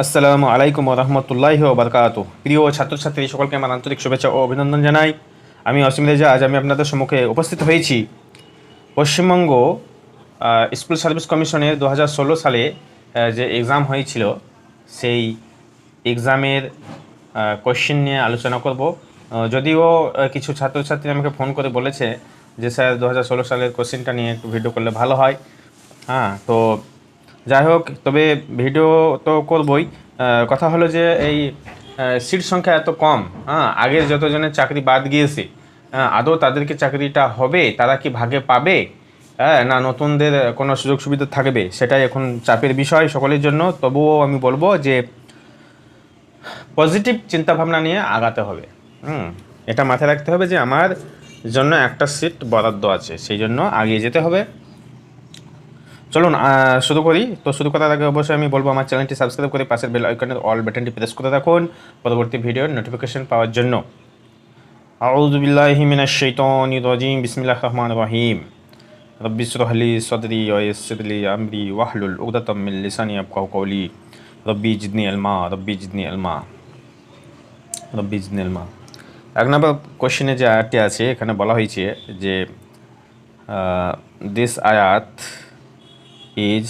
আসসালামু আলাইকুম রহমতুল্লাহ বারকাত প্রিয় ছাত্রছাত্রী, সকলকে আমার আন্তরিক শুভেচ্ছা ও অভিনন্দন জানাই। আমি অসীম রেজা, আজ আমি আপনাদের সম্মুখে উপস্থিত হয়েছি। পশ্চিমবঙ্গ স্কুল সার্ভিস কমিশনের দু হাজার ষোলো সালে যে এক্সাম হয়েছিল, সেই এক্সামের কোশ্চেন নিয়ে আলোচনা করব। যদিও কিছু ছাত্রছাত্রী আমাকে ফোন করে বলেছে যে, স্যার দু হাজার ষোলো সালের কোশ্চেনটা নিয়ে একটু ভিডিও করলে ভালো হয়। হ্যাঁ তো যাই হোক তবে ভিডিও তো করবই। কথা হলো যে এই সিট সংখ্যা এত কম হ্যাঁ? আগের যতজনের চাকরি বাদ গিয়েছে হ্যাঁ, আদৌ তাদেরকে চাকরিটা হবে? তারা কি ভাগে পাবে? হ্যাঁ না নতুনদের কোনো সুযোগ সুবিধা থাকবে? সেটাই এখন চাপের বিষয় সকলের জন্য। তবুও আমি বলব যে পজিটিভ চিন্তাভাবনা নিয়ে আগাতে হবে। হুম এটা মাথায় রাখতে হবে যে আমার জন্য একটা সিট বরাদ্দ আছে সেই জন্য আগিয়ে যেতে হবে। চলুন শুরু করি। তো শুরু করার আগে অবশ্যই আমি বলব, আমার চ্যানেলটি সাবস্ক্রাইব করে পাশের বেল আইকনের অল বাটনটি প্রেস করে রাখুন পরবর্তী ভিডিওর নোটিফিকেশন পাওয়ার জন্য। আউযু বিল্লাহি মিনাশ শাইতানির রাজিম, বিসমিল্লাহির রহমানির রহিম। রব্বি ইশরাহ লি সাদরি ওয়া ইয়াসসির লি আমরি ওয়াহলুল উকদাতাম মিন লিসানি ইয়াফকাহু কওলি। রব্বি জিদনি ইলমা রব্বি জিদনি ইলমা রব্বি জিদনি ইলমা এক নম্বর কোশ্চেনে যে আয়াতটি আছে, এখানে বলা হয়েছে যে দিস আয়াত is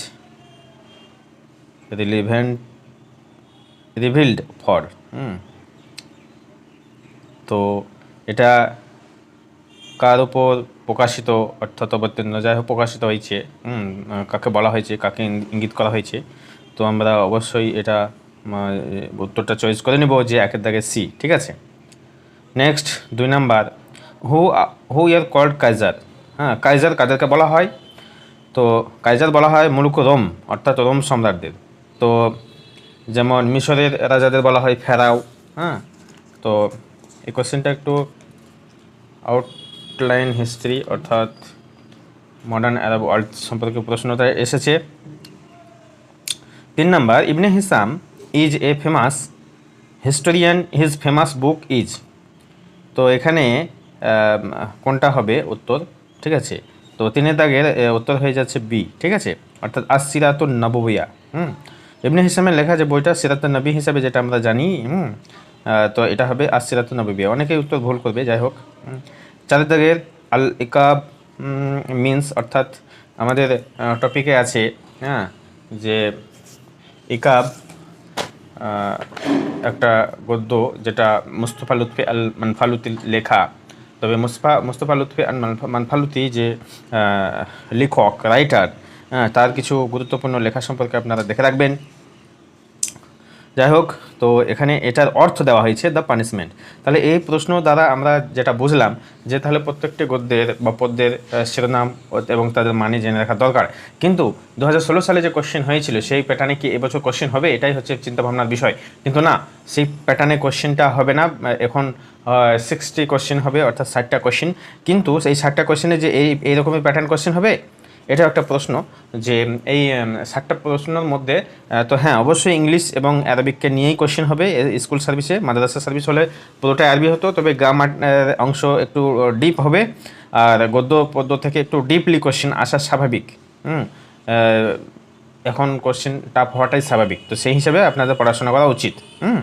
relevant, revealed for হুম। তো এটা কার উপর প্রকাশিত, অর্থাৎ অবতীর্ণ, যাই হোক প্রকাশিত হয়েছে। কাকে বলা হয়েছে, কাকে ইঙ্গি- ইঙ্গিত করা হয়েছে। তো আমরা অবশ্যই এটা উত্তরটা চয়েস করে নেব যে একের দাগে সি ঠিক আছে? নেক্সট দুই number who who were called Qaisar হ্যাঁ কাইজার কাদেরকে বলা হয়? তো কাইজার বলা হয় মুলুক রোম, অর্থাৎ রোম সম্রাটদের। তো যেমন মিশরের রাজাদের বলা হয় ফেরাও হ্যাঁ? তো এই কোশ্চেনটা একটু আউটলাইন হিস্ট্রি অর্থাৎ মডার্ন আরব ওয়ার্ল্ড সম্পর্কে প্রশ্নটা এসেছে। তিন number, Ibn Hisham is a famous historian his famous book is তো এখানে কোনটা হবে উত্তর? ঠিক আছে। তো তিনের দাগের উত্তর হয়ে যাচ্ছে বি, ঠিক আছে? অর্থাৎ আসিরাতুন নববিয়া হুম? এমনি হিসাবে লেখা যে বইটা সিরাতুন নবী হিসাবে যেটা আমরা জানি, হুম? তো এটা হবে আসিরাতুন নববিয়া অনেকেই উত্তর ভুল করবে, যাই হোক চারের দাগের আল ইকাব মিন্স অর্থাৎ আমাদের টপিকে আছে হ্যাঁ? যে ইকাব একটা গদ্য যেটা মুস্তফা লুৎফি আল মানফালুতি লেখা তবে মুস্তফা মুস্তফা লুৎফি মানফালুতি যে লেখক রাইটার তার কিছু গুরুত্বপূর্ণ লেখা সম্পর্কে আপনারা দেখে রাখবেন। যাই হোক, তো এখানে এটার অর্থ দেওয়া হয়েছে দ্য পানিশমেন্ট তাহলে এই প্রশ্ন দ্বারা আমরা যেটা বুঝলাম যে তাহলে প্রত্যেকটি গদ্যের বা পদ্যের শিরোনাম এবং তাদের মানে জেনে রাখা দরকার। কিন্তু দু হাজার ষোলো সালে যে কোশ্চেন হয়েছিল, সেই প্যাটার্নে কি এবছর কোশ্চেন হবে? এটাই হচ্ছে চিন্তাভাবনার বিষয়। কিন্তু না, সেই প্যাটার্নে কোশ্চেনটা হবে না এখন সিক্সটি কোশ্চেন হবে, অর্থাৎ ষাটটা কোশ্চেন কিন্তু সেই ষাটটা কোশ্চেনে যে এই এই রকমের প্যাটার্ন কোশ্চেন হবে? এটা একটা প্রশ্ন যে, এই ষাটটা প্রশ্নের মধ্যে তো হ্যাঁ অবশ্যই ইংলিশ এবং অ্যারাবিককে নিয়েই কোশ্চেন হবে। স্কুল সার্ভিসে মাদ্রাসা সার্ভিস হলে পুরোটা আরবি হতো, তবে গ্রামার অংশ একটু ডিপ হবে। আর গদ্য, পদ্য থেকে একটু ডিপলি কোশ্চেন আসা স্বাভাবিক। হুম এখন কোশ্চেন টাফ হওয়াটাই স্বাভাবিক। তো সেই হিসাবে আপনাদের পড়াশোনা করা উচিত। হুম।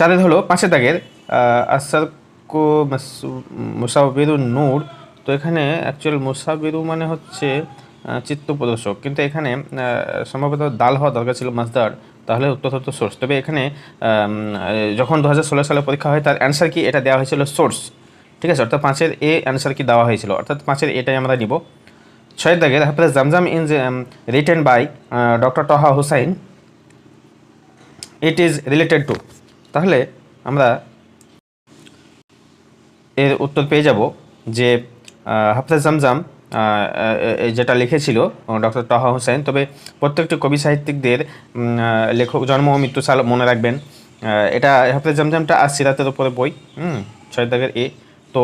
চারের হলো পাঁচের দাগের আসার কো মুসাবিরু নূর। তো এখানে অ্যাকচুয়াল মুসাবিরু মানে হচ্ছে চিত্ত প্রদর্শক। কিন্তু এখানে সম্ভবত দাল হওয়া দরকার ছিল মাসদার, তাহলে উত্তর হতো সোর্স তবে এখানে যখন দু হাজার ষোলো সালে পরীক্ষা হয়, তার অ্যান্সার কি এটা দেওয়া হয়েছিল সোর্স ঠিক আছে, অর্থাৎ পাঁচের এ অ্যান্সার কি দেওয়া হয়েছিল। অর্থাৎ পাঁচের এটাই আমরা নিব। ছয়ের দাগের, Hafiz Zamzam in written by doctor Taha Hussain. It is related to তাহলে আমরা এর উত্তর পেয়ে যাব যে হাফেজ জামজাম যেটা লিখেছিল ডক্টর টহা হোসেন তবে প্রত্যেকটি কবি সাহিত্যিকদের লেখক জন্ম ও মৃত্যু সাল মনে রাখবেন। এটা হাফেজ জামজামটা আর সিরাতের উপরে বই হুম ছয় দাগের এ। তো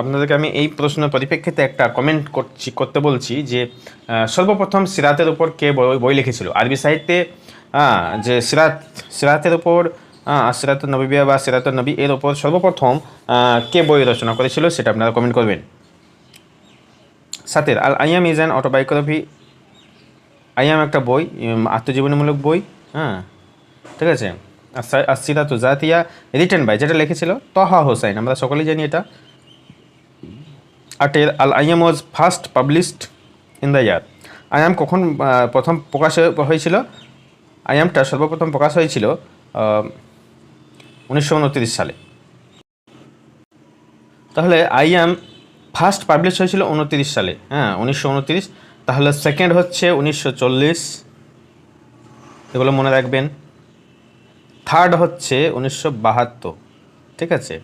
আপনাদেরকে আমি এই প্রশ্নের পরিপ্রেক্ষিতে একটা কমেন্ট করছি করতে বলছি যে সর্বপ্রথম সিরাতের উপর কে বই লিখেছিল? আরবি সাহিত্যে আহ, যে সিরাত সিরাতের উপর সিরাত নবী বা সিরাত নবী এর উপর সর্বপ্রথম কে বই রচনা করেছিল সেটা আপনারা কমেন্ট করবেন। সাতের al Ayyam is an autobiography, Ayyam একটা বই আত্মজীবনীমূলক বই হ্যাঁ ঠিক আছে? আসিদা তো জাতিয়া রিটেন বাই যেটা লিখেছিল, তহা হোসাইন, আমরা সকলেই জানি এটা। আটের al Ayyam was first published in the year. Ayyam কখন প্রথম প্রকাশ হয়েছিল? আইয়ামটা সর্বপ্রথম প্রকাশ হয়েছিল উনিশশো উনত্রিশ সালে। তাহলে আইয়াম ফার্স্ট পাবলিশ হয়েছিল উনত্রিশ সালে হ্যাঁ উনিশশো উনত্রিশ। তাহলে সেকেন্ড হচ্ছে উনিশশো চল্লিশ। এগুলো মনে রাখবেন। থার্ড হচ্ছে উনিশশো বাহাত্তর, ঠিক আছে?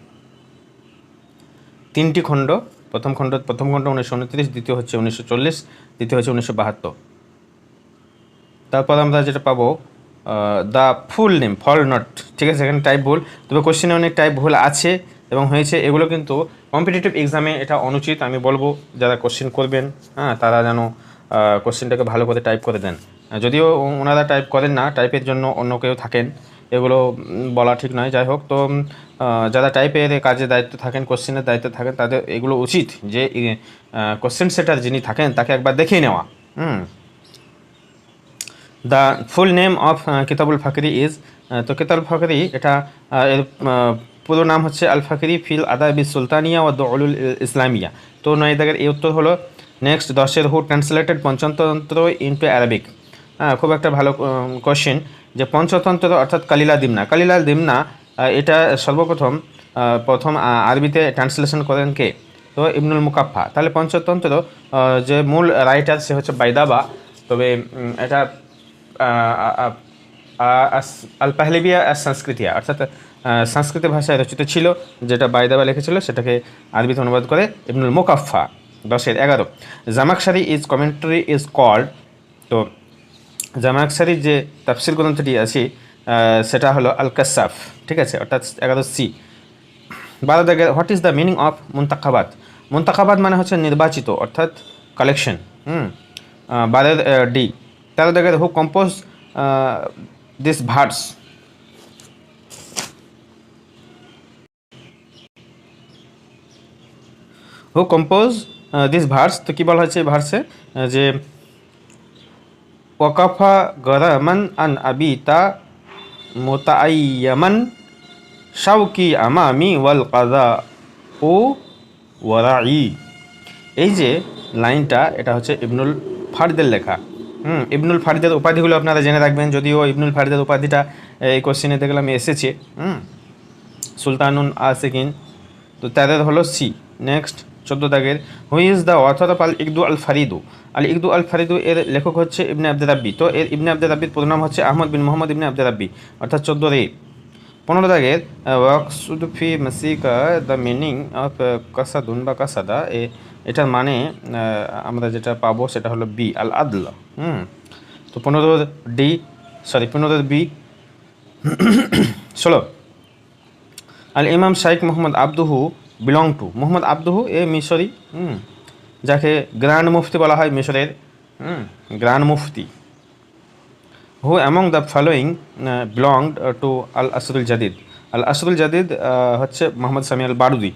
তিনটি খণ্ড, প্রথম খণ্ড প্রথম খণ্ড উনিশশো উনত্রিশ, দ্বিতীয় হচ্ছে উনিশশো চল্লিশ, দ্বিতীয় হচ্ছে উনিশশো বাহাত্তর। তারপর আমরা যেটা পাবো the full name fall not ঠিক আছে? এখানে টাইপ ভুল। তবে কোশ্চেনে অনেক টাইপ ভুল আছে এবং হয়েছে। এগুলো কিন্তু কম্পিটিটিভ এক্সামে এটা অনুচিত। আমি বলব, যারা কোশ্চেন করবেন হ্যাঁ তারা যেন কোশ্চেনটাকে ভালো করে টাইপ করে দেন। যদিও ওনারা টাইপ করেন না টাইপের জন্য অন্য কেউ থাকেন। এগুলো বলা ঠিক নয়। যাই হোক, তো যারা টাইপের কাজে দায়িত্ব থাকেন কোশ্চেনের দায়িত্ব থাকেন, তাদের এগুলো উচিত যে কোশ্চেন সেটার যিনি থাকেন, তাকে একবার দেখেই নেওয়া। হুম। The full name of Kitabul Fakhri is তো কিতাবুল ফাকরি এটা এর পুরো নাম হচ্ছে আল ফাকরি ফিল আদাবি সুলতানিয়া ও দৌলুল ইসলামিয়া। তো নয় দাগের এই উত্তর হলো নেক্সট দশের who translated Panchatantra into Arabic হ্যাঁ খুব একটা ভালো কোশ্চেন যে পঞ্চতন্ত্র অর্থাৎ কালিলা দিমনা। কালিলা দিমনা এটা সর্বপ্রথম প্রথম আরবিতে ট্রান্সলেশন করেন কে? তো ইবনুল মুকাফা তাহলে পঞ্চতন্ত্র যে মূল রাইটার সে হচ্ছে বাইদাবা। তবে এটা আল পাহলেবিয়া আর সংস্কৃতিয়া, অর্থাৎ সংস্কৃত ভাষায় রচিত ছিল, যেটা বাইদাবা লিখেছিল, সেটাকে আরবিতে অনুবাদ করে ইবনুল মুকাফা দশের এগারো। Zamakhshari is commentary is called তো জামাকসারির যে তাফসির গ্রন্থটি আছে সেটা হলো আল কাসাফ ঠিক আছে? অর্থাৎ এগারো সি। বারো দাগের what is the meaning of Muntakhabat মুন্তাকাবাদ মানে হচ্ছে নির্বাচিত, অর্থাৎ কালেকশন হুম? বারের ডি। তেরো দাগের who compose this verse who compose this verse তো কী বলা হয়েছে ভার্সে যে, ওয়াকাফা গরামান আন আবিতা মোতায়ামান শাউকি আমামি ওয়াল কাদা ও ওয়ারাই এই যে, লাইনটা, এটা হচ্ছে ইবনুল ফারিদের লেখা। হুম, ইবনুল ফারিদের উপাধিগুলো আপনারা জেনে রাখবেন যদিও ইবনুল ফারিদের উপাধিটা এই কোশ্চেনে দেখলাম এসেছে, হুম, সুলতানুন আসিকিন, তো তাদের হলো সি নেক্সট চোদ্দ দাগের who is the author of al Iqdu al Faridu? Al Iqdu al Faridu এর লেখক হচ্ছে ইবনে আব্দে রাব্বি, তো এর ইবনে আব্দে রাব্বির নাম হচ্ছে আহমদ বিন মোহাম্মদ ইবনে আব্দে রাব্বি, অর্থাৎ চোদ্দ রে। পনেরো দাগের ওয়াকসুদ ফি মাসিকা দ্য মিনিং অফ কাসাদুন বা কাসাদা, এ এটার মানে আমরা যেটা পাবো সেটা হলো বি আল আদল হুম? তো পনেরো ডি সরি পনেরো বি। ষোলো। আল ইমাম শাইখ মোহাম্মদ আব্দুহু বিলং টু। মোহাম্মদ আব্দুহু, এ মিশরি, হুম? যাকে গ্র্যান্ড মুফতি বলা হয় মিশরের, হুম? Grand mufti. Who among the following belonged to al Asrul Jadid. Al আসরুল Jadid হচ্ছে মোহাম্মদ সামি আল বারুদি।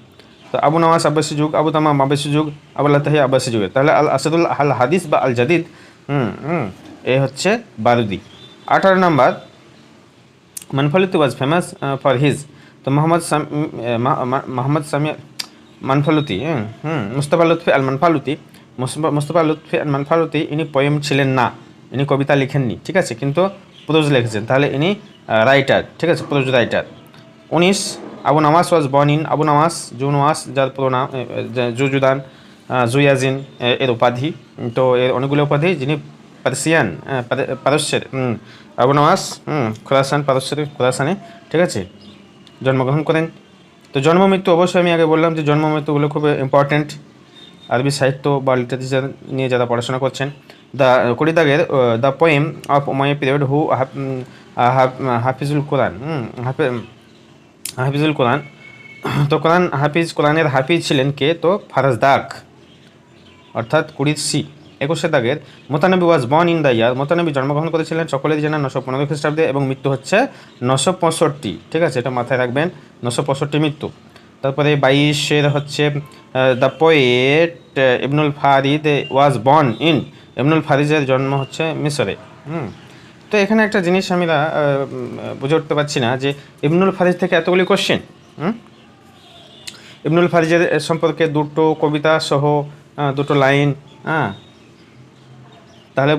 তো আবু নওয়াজ আব্বাসী যুগ আবু তামাম আব্বাসী যুগ আবুল্লাহ তাহি আব্বাসী যুগের তাহলে আল আসাদুল আল হাদিস বা আল জাদিদ, হুম হুম, এ হচ্ছে বারুদি। আঠারো number, Manfaluti was famous for his তো মোহাম্মদ মোহাম্মদ সামি মানফালুতি, হুম মুস্তফা লুৎফি আল মানফালুতি মুস্তফা লুৎফি আল মানফালুতি, ইনি পোয়েম ছিলেন না, ইনি কবিতা লিখেননি, ঠিক আছে? কিন্তু প্রোজ লিখেছেন। তাহলে ইনি রাইটার ঠিক আছে? প্রোজ রাইটার উনিশ Abu Nuwas was born in Abu Nuwas জু নওয়াস যার পুরো নাম এ, এ, জুজুদান জুয়াজিন এর উপাধি। তো এর অনেকগুলো উপাধি যিনি পারসিয়ান পারস্যের আবু হুম খোরাসান পারস্যের খোরাসানে ঠিক আছে? জন্মগ্রহণ করেন। তো জন্ম মৃত্যু অবশ্যই আমি আগে বললাম যে জন্ম মৃত্যুগুলো খুব ইম্পর্ট্যান্ট আরবি সাহিত্য বা লিটারেচার নিয়ে যারা পড়াশোনা করছেন। দ্য কুড়ি দাগের the poem of my period who Hafizul কোরআন হুম, হাফি- হাফিজুল কোরআন। তো কোরআন, হাফিজ কোরআনের হাফিজ ছিলেন কে? তো ফারাজদাক অর্থাৎ কুড়ির সি, একুশে দাগের। Mutanabbi was born in the year Mutanabbi জন্মগ্রহণ করেছিলেন সকলের জানা নশো পনেরো খ্রিস্টাব্দে এবং মৃত্যু হচ্ছে নশো পঁয়ষট্টি, ঠিক আছে? এটা মাথায় রাখবেন, নশো পঁয়ষট্টি মৃত্যু। তারপরে বাইশের হচ্ছে the poet Ibnul Farid was born in. Ibnul ফারিজের জন্ম হচ্ছে মিশরে। হুম। তো এখানে একটা জিনিস আমি বুঝে উঠতে পারছি না, যে ইবনুল ফারিজ থেকে এতগুলি কোশ্চেন হুম? ইবনুল ফারিজের সম্পর্কে দুটো কবিতা সহ দুটো লাইন হ্যাঁ? তাহলে,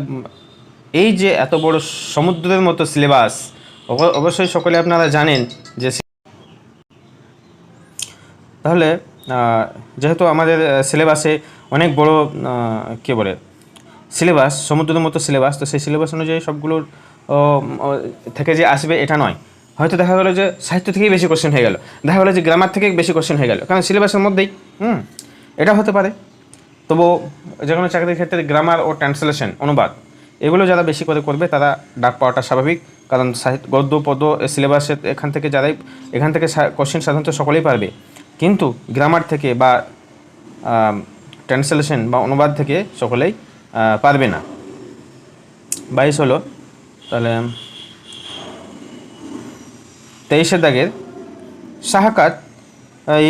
এই যে এত বড় সমুদ্রের মতো সিলেবাস অবশ্যই সকলে আপনারা জানেন যে তাহলে যেহেতু আমাদের সিলেবাসে অনেক বড় কে বলে সিলেবাস সমুদ্রের মতো সিলেবাস, তো সেই সিলেবাস অনুযায়ী সবগুলোর থেকে যে আসবে এটা নয়। হয়তো দেখা গেলো যে সাহিত্য থেকেই বেশি কোশ্চেন হয়ে গেল। দেখা গেলো যে গ্রামার থেকে বেশি কোশ্চেন হয়ে গেল। কারণ সিলেবাসের মধ্যেই, হুম, এটা হতে পারে। তবু যে কোনো চাকরির ক্ষেত্রে গ্রামার ও ট্রান্সলেশন অনুবাদ, এগুলো যারা বেশি করে করবে তারা ডাক পাওয়াটা স্বাভাবিক। কারণ সাহিত্য গদ্য, পদ্য সিলেবাসের এখান থেকে যারাই, এখান থেকে কোশ্চেন সাধারণত সকলেই পারবে। কিন্তু গ্রামার থেকে বা ট্রান্সলেশন বা অনুবাদ থেকে সকলেই পারবে না। বাইশ হলো, তাহলে তেইশের দাগের Sahakat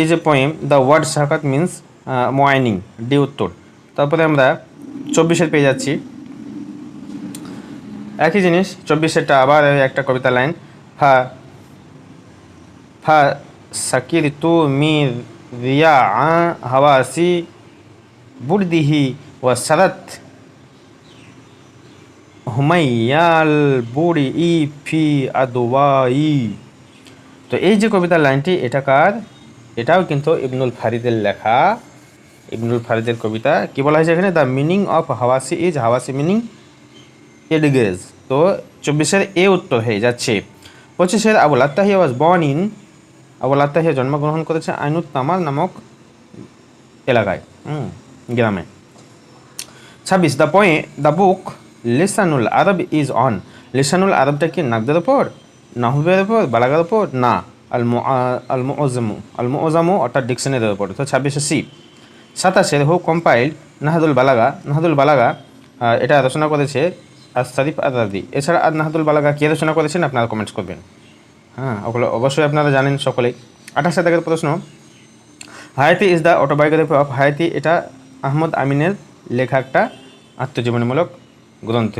is a poem the word Sahakat means moaning D উত্তর। তারপরে আমরা চব্বিশের পেয়ে যাচ্ছি। একই জিনিস, চব্বিশেরটা আবার একটা কবিতা লাইন ফা ফা সাকির তু মি রিয়া হাওয়াসি বুরদিহি ওয়া সারাত হুমাইয়াল বুড়ি ই ফি আদওয়াই। তো এই যে কবিতার লাইনটি, এটা কার? এটাও কিন্তু ইবনুল ফারিদের লেখা। ইবনুল ফারিদের কবিতা। কি বলা হয়েছে এখানে? The meaning of Hawasi is Hawasi meaning edges তো চব্বিশের এ উত্তর হয়ে যাচ্ছে। পঁচিশের Abul Atahiya was born in Abul Atahiya জন্মগ্রহণ করেছে আইনুত তামার নামক এলাকায় গ্রামে। ছাব্বিশ the point the book Lisanul Arab is on. Lisanul আরবটা কি নাকদের ওপর নাহুবের ওপর বালাগার ওপর না। আল আল মুআজ্জামু। আল মুআজ্জামু অর্থাৎ ডিকশনারির ওপর তো ছাব্বিশে সি। সাতাশের হু কম্পাইল্ড নাহাদুল বালাগা। নাহাদুল বালাগা এটা রচনা করেছে আর সারিফ আদাদি এছাড়া আর নাহাদুল বালাগা কে রচনা করেছেন? আপনারা কমেন্টস করবেন। হ্যাঁ ওগুলো অবশ্যই আপনারা জানেন সকলেই। আঠাশে দাগের প্রশ্ন, হায়াতি ইজ দ্য অটোবায়োগ্রাফি অফ হায়াতি। এটা আহমদ আমিনের লেখা একটা আত্মজীবনীমূলক গ্রন্থ।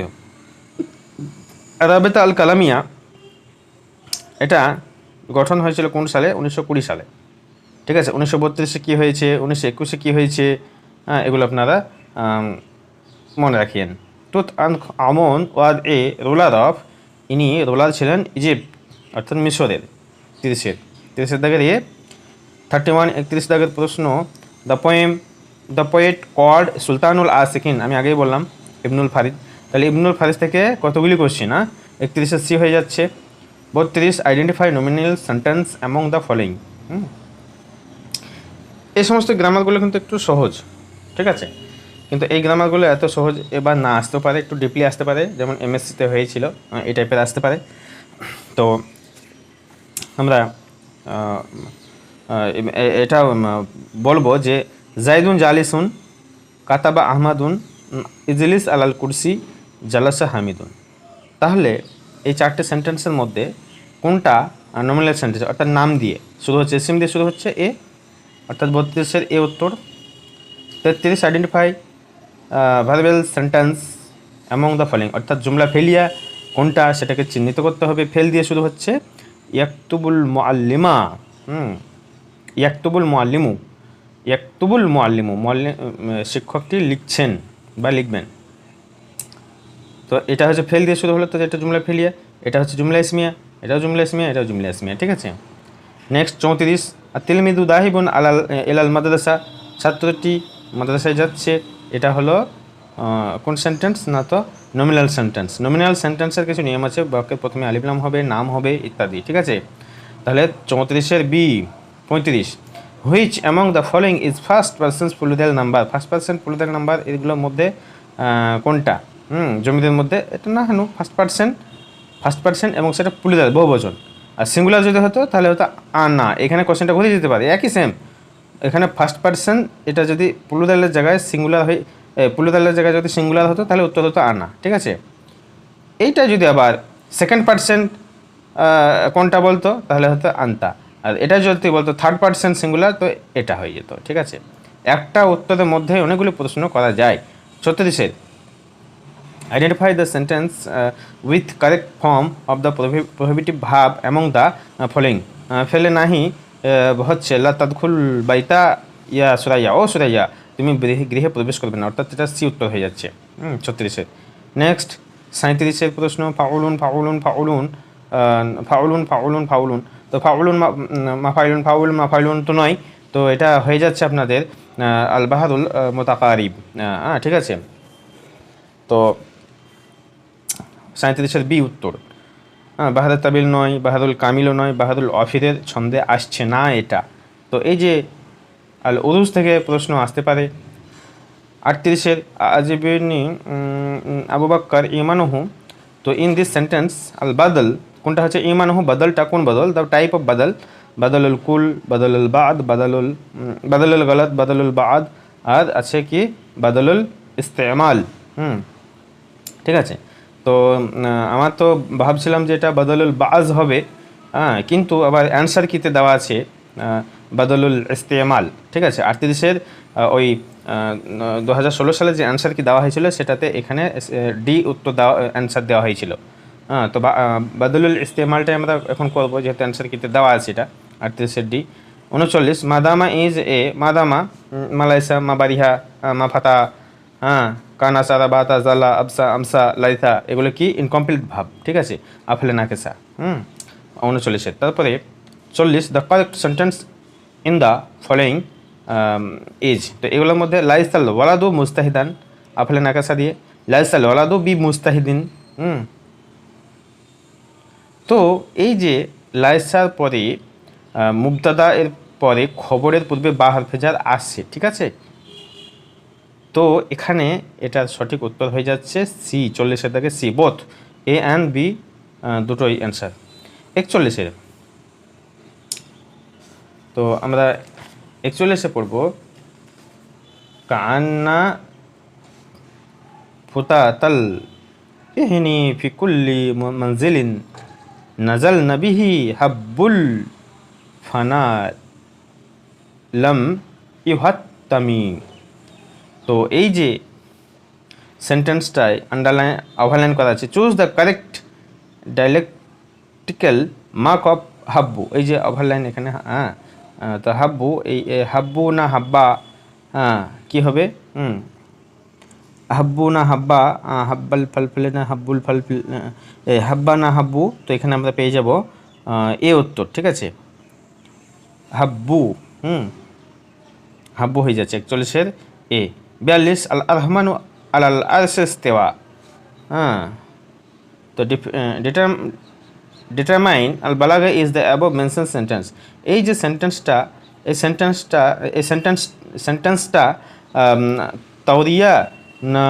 রাবেতা আল কালামিয়া এটা গঠন হয়েছিল কোন সালে? উনিশশো কুড়ি সালে। ঠিক আছে? উনিশশো বত্রিশে কী হয়েছে? উনিশশো একুশে কী হয়েছে? হ্যাঁ এগুলো আপনারা মনে রাখিয়েন। Tutankhamun was a ruler of, ইনি রোলার ছিলেন ইজিপ্ট, অর্থাৎ মিশরের, তিরিশের। তিরিশের দাগের এ থার্টি ওয়ান একত্রিশ দাগের প্রশ্ন the poem the poet called Sultanul Ashiqin আমি আগেই বললাম, ইবনুল ফারিদ। তাহলে ইবনুল ফারিদ থেকে কতগুলি কোশ্চিন না একত্রিশে সি হয়ে যাচ্ছে। বত্রিশ identify nominal sentence among the following এই সমস্ত গ্রামারগুলো কিন্তু একটু সহজ, ঠিক আছে? কিন্তু এই গ্রামারগুলো এত সহজ এবার না আসতেও পারে, একটু ডিপলি আসতে পারে, যেমন এমএসসিতে হয়েছিল এই টাইপের আসতে পারে। তো আমরা এটা বলব যে, জাইদুন জালিসুন, কাতাবা আহমাদুন ইজলিস আলাল কুরসি জালাসা হামিদুন। তাহলে এই চারটে সেন্টেন্সের মধ্যে কোনটা নমিনাল সেন্টেন্স অর্থাৎ নাম দিয়ে, শুরু হচ্ছে এসিম দিয়ে, শুরু হচ্ছে এ, অর্থাৎ বত্রিশের এ উত্তর, তেত্রিশ identify verbal sentence among the following অর্থাৎ জুমলা ফেলিয়া কোনটা সেটাকে চিহ্নিত করতে হবে, ফেল দিয়ে শুরু হচ্ছে, ইয়াকতুবুল মোয়াল্লিমা হুম, ইয়াকতুবুল মোয়াল্লিমু ইয়াকতুবুল মোয়াল্লিমু মোয়াল্লি শিক্ষকটি লিখছেন বা লিখবেন। তো এটা হচ্ছে ফেল দিয়ে শুরু হলো, তো এটা জুমলা ফেলিয়া, এটা হচ্ছে জুমলা ইসমিয়া, এটাও জুমলা ইসমিয়া, এটাও জুমলা ইসমিয়া, ঠিক আছে? নেক্সট চৌত্রিশ, আর তিলমিদু দাহিবুন আলাল এলাল মাদ্রাসা, ছাত্রটি মাদ্রাসায় যাচ্ছে, এটা হলো কোন সেন্টেন্স না তো নমিনাল সেন্টেন্স নমিনাল সেন্টেন্সের কিছু নিয়ম আছে বাক্যের প্রথমে আলিফলাম হবে, নাম হবে ইত্যাদি, ঠিক আছে? তাহলে চৌত্রিশের বি, পঁয়ত্রিশ। Which among the following is first persons plural number first person plural number এগুলোর মধ্যে কোনটা? হুম, জমিদের মধ্যে এটা না হেন ফার্স্ট পার্সেন্ট ফার্স্ট পার্সেন্ট এবং সেটা পুলুদাল বহুবচন আর সিঙ্গুলার যদি হতো, তাহলে হতো আনা এখানে কোশ্চেনটা ঘুরে যেতে পারে? একই সেম এখানে ফার্স্ট পার্সন এটা যদি পুলুদালের জায়গায় সিঙ্গুলার হয়ে পুলুদালের জায়গায় যদি সিঙ্গুলার হতো, তাহলে উত্তর হতো আনা ঠিক আছে? এইটা যদি আবার সেকেন্ড পার্সেন্ট কোনটা বলতো? তাহলে হতো আন্তা। আর এটা যদি বলতো থার্ড পার্সন সিঙ্গুলার তো এটা হয়ে যেত। ঠিক আছে? একটা উত্তরের মধ্যে অনেকগুলি প্রশ্ন করা যায়। ছত্রিশের। Identify the sentence uh, with correct form of the prohi- prohibitive verb among the uh, following. Uh, ফেলে নাহি uh, হচ্ছে লা তাদখুল বাইতা ইয়া সুরাইয়া ও সুরাইয়া তুমি গৃহে- প্রবেশ করবে না অর্থাৎ এটা সি উত্তর হয়ে যাচ্ছে ছত্রিশের নেক্সট সাঁত্রিশের প্রশ্ন ফাউলুন ফাউলুন ফাউলুন ফাউলুন ফাউলুন ফাউলুন তো ফাউলুন মাফাইলুন ফাউল মাফাইলুন তো নয়। তো এটা হয়ে যাচ্ছে আপনাদের আহ, আল বাহারুল আহ, মোতাকারিব হ্যাঁ ঠিক আছে। তো সাঁত্রিশের বি উত্তর। হ্যাঁ বাহাদুর তাবিল নয়, বাহাদুল কামিলও নয়, বাহাদুল অফিরের ছন্দে আসছে না এটা। তো এই যে আল উরুজ থেকে প্রশ্ন আসতে পারে, আটত্রিশের আজিবিনী আবু বাক্কার ইমানুহু তো in this sentence al Badal, কোনটা হচ্ছে ইমানুহু বদলটা কোন বদল? দ্য টাইপ অফ বাদল, বদলুল কুল, বদলুল বাদ, বদলুল বদলুল গলত, বদলুল বাদ, আর আছে কি? বদলুল ইস্তেমাল। হুম, ঠিক আছে? তো আমার তো ভাবছিলাম যে এটা বদলুল বাজ হবে হ্যাঁ কিন্তু আবার অ্যান্সার কিতে দেওয়া আছে বদলুল ইস্তেমাল ঠিক আছে? আটত্রিশের ওই দু হাজার ষোলো সালে যে অ্যান্সার কি দেওয়া হয়েছিল সেটাতে এখানে ডি উত্তর দেওয়া অ্যান্সার দেওয়া হয়েছিল। হ্যাঁ তো বদলুল ইস্তেমালটাই আমরা এখন করব যেহেতু অ্যান্সার কিতে দেওয়া আছে এটা আটত্রিশের ডি। উনচল্লিশ মাদামা ইজ এ মাদামা মালাইসা মাবারিহা আহ, মাফাতা হ্যাঁ কানা সারা বাতা জালা আবসা আমসা লাইথা এগুলো কি? ইনকমপ্লিট ভাব, ঠিক আছে? আফলে নাকেসা হুম? উনচল্লিশের। তারপরে চল্লিশ the correct sentence in the following as তো এগুলোর মধ্যে লাইসাল ওয়ালাদু মুস্তাহিদান, আফলে নাকাসা দিয়ে। লাইসাল ওয়ালাদু বি মুস্তাহিদিন, হুম? তো এই যে লাইসার পরে মুবতাদা এর পরে খবরের পূর্বে বাহার ফেজার আসছে, ঠিক আছে? তো এখানে এটার সঠিক উত্তর হয়ে যাচ্ছে সি চল্লিশের থেকে C both A and B দুটোই অ্যান্সার একচল্লিশের। তো আমরা একচল্লিশে পড়ব। কান্না ফুতাতাল ইহনি ফি কুল্লি মঞ্জিলিন নাজাল নবিহি হাব্বুল ফানা লম ইহাত্তামি তো এই যে সেন্টেন্সটায় আন্ডারলাইন আভারলাইন করা আছে choose the correct dialectical mark of হাব্বু এই যে ওভারলাইন এখানে হ্যাঁ তো হাব্বু এই হাব্বু না হাব্বা হ্যাঁ কী হবে? হুম হাব্বু না হাব্বা হাব্বাল ফালফিলে না হাব্বুল ফালফিল হাব্বা না হাব্বু তো এখানে আমরা পেয়ে যাব এ উত্তর, ঠিক আছে? হাব্বু হুম হাব্বু হয়ে যাচ্ছে একচল্লিশের এ। বিয়াল্লিশ, আল রহমানু আল আল আরসেস্তেওয়া হ্যাঁ। তো determine al Balagha is the above mention sentence. এই যে সেন্টেন্সটা, এই সেন্টেন্সটা, এই সেন্টেন্স, সেন্টেন্সটা তাওরিয়া, না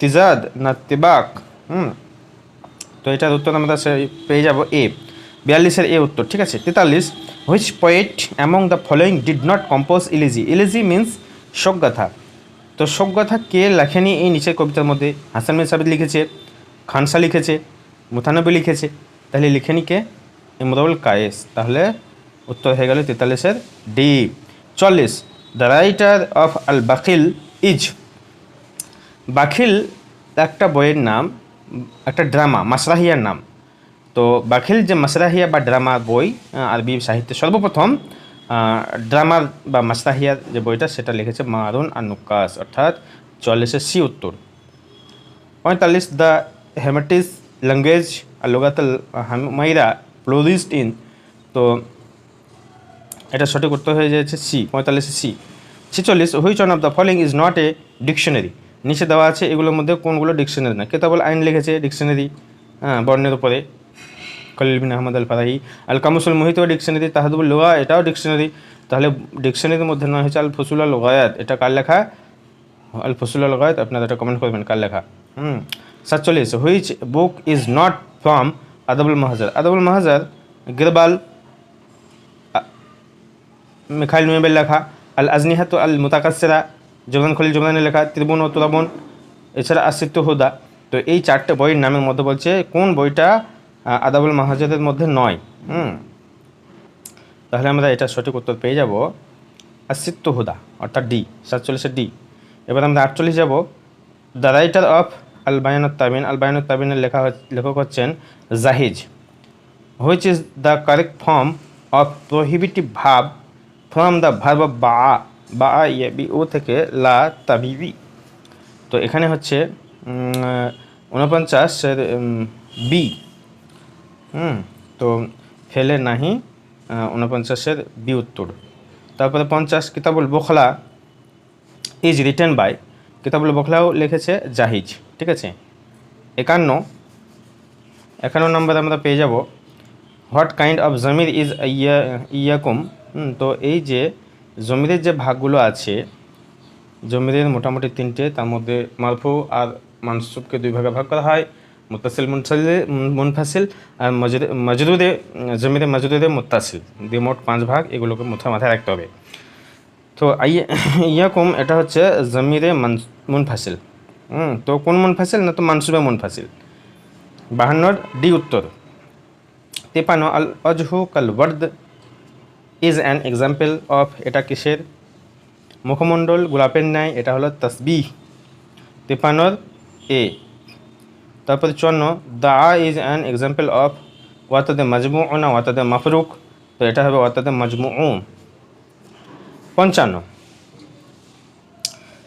তিজাদ, না, তিবাক, হুম। তো এটার উত্তর আমরা পেয়ে যাব এ। বিয়াল্লিশের এ উত্তর, ঠিক আছে? তেতাল্লিশ which poet among the following did not compose elegy elegy means শোকগাথা। তো শোকগাথা কে লেখেনি এই নিচের কবিতার মধ্যে? হাসান মির সাবিদ লিখেছে খানসা লিখেছে, মুথানবী লিখেছে। তাহলে লিখেনি কে? ইমরুল কায়েস। তাহলে উত্তর হয়ে গেল তেতাল্লিশের ডি। চল্লিশ the writer of al Bakhil is Bakhil একটা বইয়ের নাম, একটা ড্রামা মাসরাহিয়ার নাম। তো বাখিল যে মাসরাহিয়া বা ড্রামা বই আরবি সাহিত্যে সর্বপ্রথম ড্রামার বা মাসরাহিয়ার যে বইটা সেটা লিখেছে মারুন আর নুকাস, অর্থাৎ চল্লিশের সি উত্তর। পঁয়তাল্লিশ, the Himyarites language are Lughatul Himyariya flourished in, তো এটা সঠিক উত্তর হয়ে যাচ্ছে সি পঁয়তাল্লিশে সি। ছেচল্লিশ, which one of the following is not a dictionary? নিচে দেওয়া আছে এগুলোর মধ্যে কোনগুলো ডিকশনারি না? কেতাবল আইন লিখেছে ডিকশনারি হ্যাঁ বর্ণের উপরে। Khalil bin Ahmad al Farahi al Qamusul Muhit dictionary Tahdhibul Lugha, এটাও ডিকশনারি। তাহলে ডিকশনারির মধ্যে নয় হচ্ছে আল ফসুল আল গায়াত এটা কার লেখা? আল ফসুল আল গায়াত আপনারা এটা কমেন্ট করবেন, কার লেখা? হুম, সাতচল্লিশ which book is not from Adabul Mahjar? Adabul Mahjar, গিরবাল Mikhail নুয়েবের লেখা। আল আজনিহাত আল মুতাকাসেরা জোগান খলিল জোগানের লেখা। ত্রিবুন ও তুরাবন, এছাড়া আসিত্য হুদা। তো এই চারটে বইয়ের নামের মধ্যে বলছে, কোন বইটা আদাবুল মাহাজাদের মধ্যে নয়। হুম। তাহলে আমরা এটা সঠিক উত্তর পেয়ে যাব। আসিত্য হুদা, অর্থাৎ ডি, সাতচল্লিশের ডি। এবার আমরা আটচল্লিশ যাব। দ্য রাইটার অফ আল তাবিন আল তাবিনের লেখা লেখক হচ্ছেন Jahiz. Which is the correct form of prohibitive verb from the verb বা বা ইয়ে বি ও থেকে লা তাবিবি তো এখানে হচ্ছে উনপঞ্চাশ বি। হুম, তো ফেলে নাহি উনপঞ্চাশের বি উত্তর। তারপরে পঞ্চাশ, কিতাবুল বখলা ইজ রিটেন বাই কিতাবুল বখলাও লিখেছে জাহিজ, ঠিক আছে? একান্ন একান্ন নম্বর আমরা পেয়ে যাব, what kind of zamir is ইয়া, ইয়াকুম? তো এই যে জমিরের যে ভাগগুলো আছে, জমিরের মোটামুটি তিনটে, তার মধ্যে মারফু আর মানসুবকে দুই ভাগে ভাগ করা হয়। মুতাসিল মুনসালিলে মুনফাসিল আর মজরুদে জমিরে মজরুদে মুতাসিল। দিয়ে মোট পাঁচ ভাগ এগুলোকে মাথায় মাথায় রাখতে হবে। তো ইয়াকুম, এটা হচ্ছে জমিরে মান- মুনফাসিল। হুম, তো কোন মুনফাসিল না তো মানসুবে মুনফাসিল? বাহান্নর ডি উত্তর। তেপান্ন, al Wajhu kal Ward is an example of এটা কিসের? মুখমণ্ডল, গোলাপের ন্যায়, এটা হলো তসবিহ। তিপ্পান্নর এ তারপরে চুয়ান্ন, the is an example of Watade Majmu না ওয়াতাদে মফরুক। তো এটা হবে ওয়াতাদে মজমু পঞ্চান্ন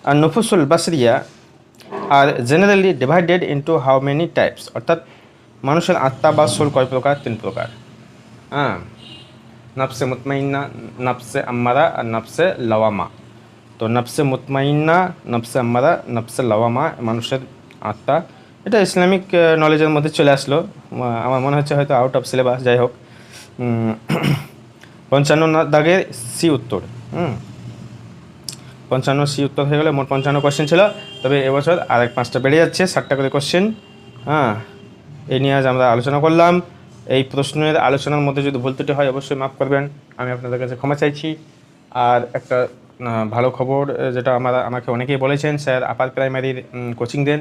আর Nafusul Basariya are generally divided into how many types? অর্থাৎ মানুষের আত্মা বা সোল কয় প্রকার? তিন প্রকার। হ্যাঁ নফসে মুতমাইন্না, নফসে আম্মারা, আর নফসে লওয়ামা। তো নফসে মুতমাইন্না, নফসে আম্মারা, নফসে লওয়ামা, মানুষের আত্মা। এটা ইসলামিক নলেজের মধ্যে চলে আসলো। আমার মনে হচ্ছে হয়তো আউট অফ সিলেবাস যাই হোক। পঞ্চান্ন দাগের সি উত্তর। হুম। পঞ্চান্ন সি উত্তর হয়ে গেলে মোট পঞ্চান্ন কোশ্চেন ছিল। তবে এবছর আর এক পাঁচটা বেড়ে যাচ্ছে, ষাটটা করে কোশ্চেন হ্যাঁ এই নিয়ে আজ আমরা আলোচনা করলাম। এই প্রশ্নের আলোচনার মধ্যে যদি ভুল ত্রুটি হয়, অবশ্যই মাফ করবেন। আমি আপনাদের কাছে ক্ষমা চাইছি। আর একটা ভালো খবর যেটা আমার, আমাকে অনেকেই বলেছেন, স্যার, আপার প্রাইমারির কোচিং দেন।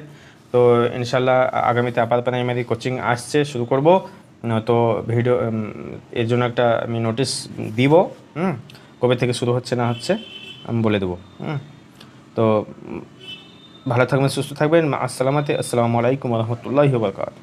তো ইনশাল্লাহ আগামীতে আপার প্রাইমারি কোচিং আসছে, শুরু করব। তো ভিডিও এর জন্য একটা আমি নোটিশ দিব, হুম? কবে থেকে শুরু হচ্ছে, না হচ্ছে, আমি বলে দেবো, হুম? তো ভালো থাকবেন, সুস্থ থাকবেন। আসসালামাতে আসসালামু আলাইকুম রহমতুল্লাহ বারকাত